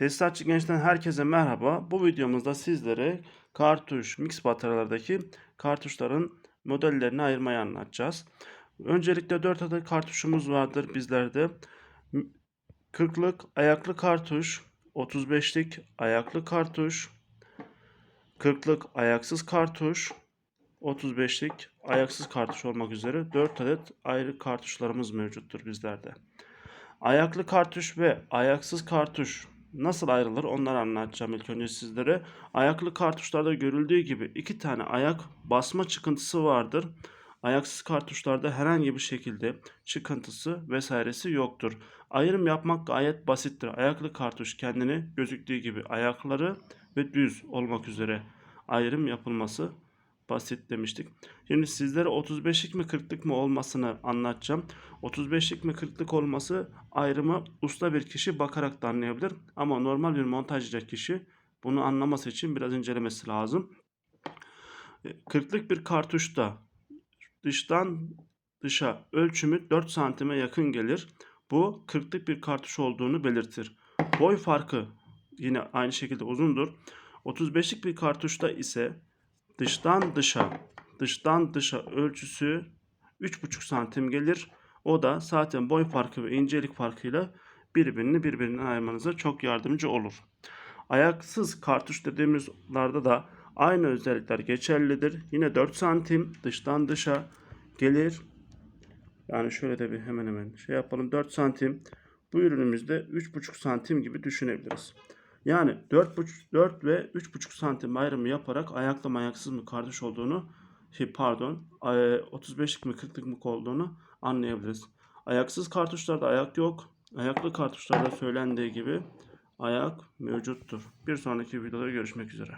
Tesisatçı Genç'ten herkese merhaba. Bu videomuzda sizlere kartuş, mix bataryalardaki kartuşların modellerini ayırmayı anlatacağız. Öncelikle 4 adet kartuşumuz vardır bizlerde. 40'lık ayaklı kartuş, 35'lik ayaklı kartuş, 40'lık ayaksız kartuş, 35'lik ayaksız kartuş olmak üzere 4 adet ayrı kartuşlarımız mevcuttur bizlerde. Ayaklı kartuş ve ayaksız kartuş nasıl ayrılır onları anlatacağım ilk önce sizlere. Ayaklı kartuşlarda görüldüğü gibi iki tane ayak basma çıkıntısı vardır. Ayaksız kartuşlarda herhangi bir şekilde çıkıntısı vesairesi yoktur. Ayrım yapmak gayet basittir. Ayaklı kartuş kendini gözüktüğü gibi ayakları ve düz olmak üzere ayrım yapılması basit demiştik. Şimdi sizlere 35'lik mi 40'lık mı olmasını anlatacağım. 35'lik mi 40'lık olması ayrımı usta bir kişi bakarak da anlayabilir. Ama normal bir montajcı kişi bunu anlaması için biraz incelemesi lazım. 40'lık bir kartuşta dıştan dışa ölçümü 4 santime yakın gelir. Bu 40'lık bir kartuş olduğunu belirtir. Boy farkı yine aynı şekilde uzundur. 35'lik bir kartuşta ise dıştan dışa dıştan dışa ölçüsü 3,5 santim gelir. O da zaten boy farkı ve incelik farkıyla birbirini birbirinden ayırmanıza çok yardımcı olur. Ayaksız kartuş dediğimizlerde da aynı özellikler geçerlidir. Yine 4 santim dıştan dışa gelir. Yani şöyle de bir hemen hemen şey yapalım. 4 santim. Bu ürünümüzde 3,5 santim gibi düşünebiliriz. Yani 4,5 4 ve 3,5 santim ayrımı yaparak ayaklı mı ayaksız mı kardeş olduğunu şey pardon 35'lik mi 40'lık mı olduğunu anlayabiliriz. Ayaksız kartuşlarda ayak yok. Ayaklı kartuşlarda söylendiği gibi ayak mevcuttur. Bir sonraki videoda görüşmek üzere.